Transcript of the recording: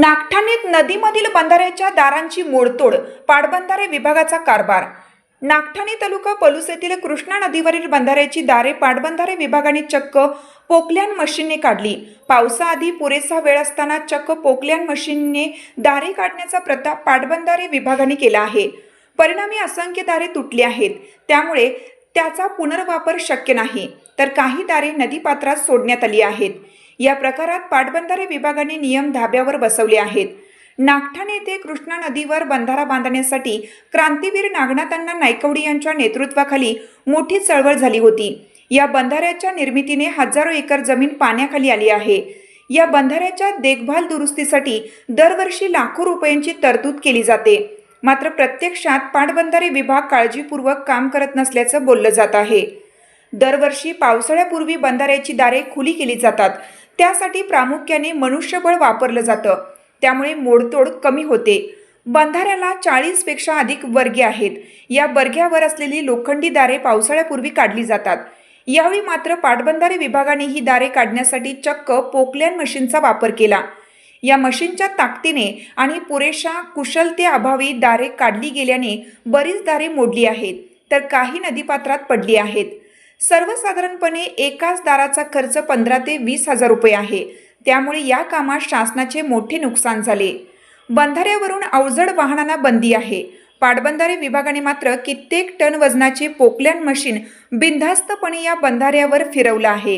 नागठाणेत नदीमधील बंधाऱ्याच्या दारांची मोडतोड पाटबंधारे विभागाचा कारभार. नागठाणे तालुका पलूस येथील कृष्णा नदीवरील बंधाऱ्याची दारे पाटबंधारे विभागाने चक्क पोकल्यान मशीनने काढली. पावसाआधी पुरेसा वेळ असताना चक्क पोकल्यान मशीनने दारे काढण्याचा प्रताप पाटबंधारे विभागाने केला आहे. परिणामी असंख्य दारे तुटली आहेत. त्यामुळे त्याचा पुनर्वापर शक्य नाही. तर काही दारे नदीपात्रात सोडण्यात आली आहेत. या प्रकारात पाटबंधारे विभागाने नियम धाब्यावर बसवले आहेत. नागठाणे येथे कृष्णा नदीवर बंधारा बांधण्यासाठी क्रांतीवीर नागनाथांना नायकवडी यांच्या नेतृत्वाखाली मोठी चळवळ झाली होती. या बंधाऱ्याच्या निर्मितीने हजारो एकर जमीन पाण्याखाली आली आहे. या बंधाऱ्याच्या देखभाल दुरुस्तीसाठी दरवर्षी लाखो रुपयांची तरतूद केली जाते. मात्र प्रत्यक्षात पाटबंधारे विभाग काळजीपूर्वक काम करत नसल्याचं बोललं जात आहे. दरवर्षी पावसाळ्यापूर्वी बंधाऱ्याची दारे खुली केली जातात. त्यासाठी प्रामुख्याने मनुष्यबळ वापरलं जातं. त्यामुळे मोडतोड कमी होते. बंधाऱ्याला चाळीसपेक्षा अधिक वर्गे आहेत. या बर्ग्यावर असलेली लोखंडी दारे पावसाळ्यापूर्वी काढली जातात. यावेळी मात्र पाटबंधारे विभागाने ही दारे काढण्यासाठी चक्क पोकल्यान मशीनचा वापर केला. या मशीनच्या ताकदीने आणि पुरेशा कुशलतेअभावी दारे काढली गेल्याने बरीच दारे मोडली आहेत. तर काही नदीपात्रात पडली आहेत. सर्वसाधारणपणे एकाच दाराचा खर्च पंधरा ते वीस हजार रुपये आहे. त्यामुळे या कामात शासनाचे मोठे नुकसान झाले. बंधाऱ्यावरून अवजड वाहनांना बंदी आहे. पाटबंधारे विभागाने मात्र कित्येक टन वजनाचे पोकल्यान मशीन बिनधास्तपणे या बंधाऱ्यावर फिरवलं आहे.